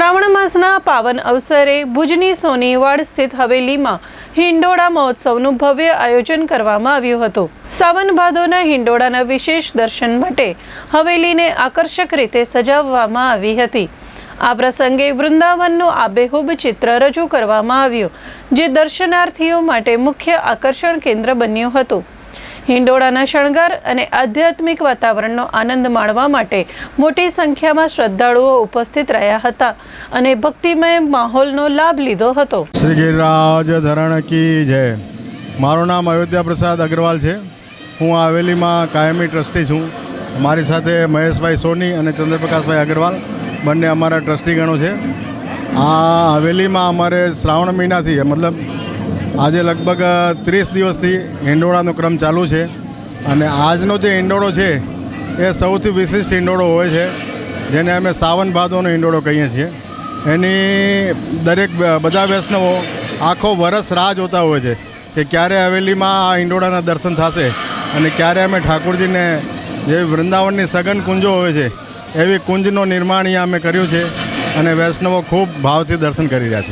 શ્રાવણ માસના પાવન અવસરે ભુજની સોનીવાડ સ્થિત હવેલીમાં હિંડોળા મહોત્સવનું ભવ્ય આયોજન કરવામાં આવ્યું હતું. સાવન ભાદોના હિંડોળાના વિશેષ દર્શન માટે હવેલીને આકર્ષક રીતે સજાવવામાં આવી હતી. આ પ્રસંગે વૃંદાવનનું આબેહૂબ ચિત્ર રજૂ કરવામાં આવ્યું, જે દર્શનાર્થીઓ માટે મુખ્ય આકર્ષણ કેન્દ્ર બન્યું હતું. હિંડોળાના શણગાર અને આધ્યાત્મિક વાતાવરણનો આનંદ માણવા માટે મોટી સંખ્યામાં શ્રદ્ધાળુઓ ઉપસ્થિત રહ્યા હતા અને ભક્તિમય માહોલનો લાભ લીધો હતો. શ્રી ગિરિરાજ ધરણ કી જય. મારું નામ અયોધ્યા પ્રસાદ અગ્રવાલ છે. હું હવેલીમાં કાયમી ટ્રસ્ટી છું. મારી સાથે મહેશભાઈ સોની અને ચંદ્રપ્રકાશભાઈ અગ્રવાલ, બંને અમારા ટ્રસ્ટીગણો છે. આ હવેલીમાં અમારે શ્રાવણ મહિનાથી, મતલબ આજે લગભગ ત્રીસ દિવસથી હિંડોળાનો ક્રમ ચાલુ છે અને આજનો જે હિંડોળો છે એ સૌથી વિશિષ્ટ હિંડોળો હોય છે, જેને અમે સાવન ભાદોનો હિંડોળો કહીએ છીએ. એની દરેક બધા વૈષ્ણવો આખો વરસ રાહ જોતા હોય છે કે ક્યારે હવેલીમાં આ હિંડોળાના દર્શન થશે અને ક્યારે અમે ઠાકોરજીને જે વૃંદાવનની સઘન કુંજો હોય છે, એવી કુંજનું નિર્માણ અહીંયા અમે કર્યું છે અને વૈષ્ણવો ખૂબ ભાવથી દર્શન કરી રહ્યા છે.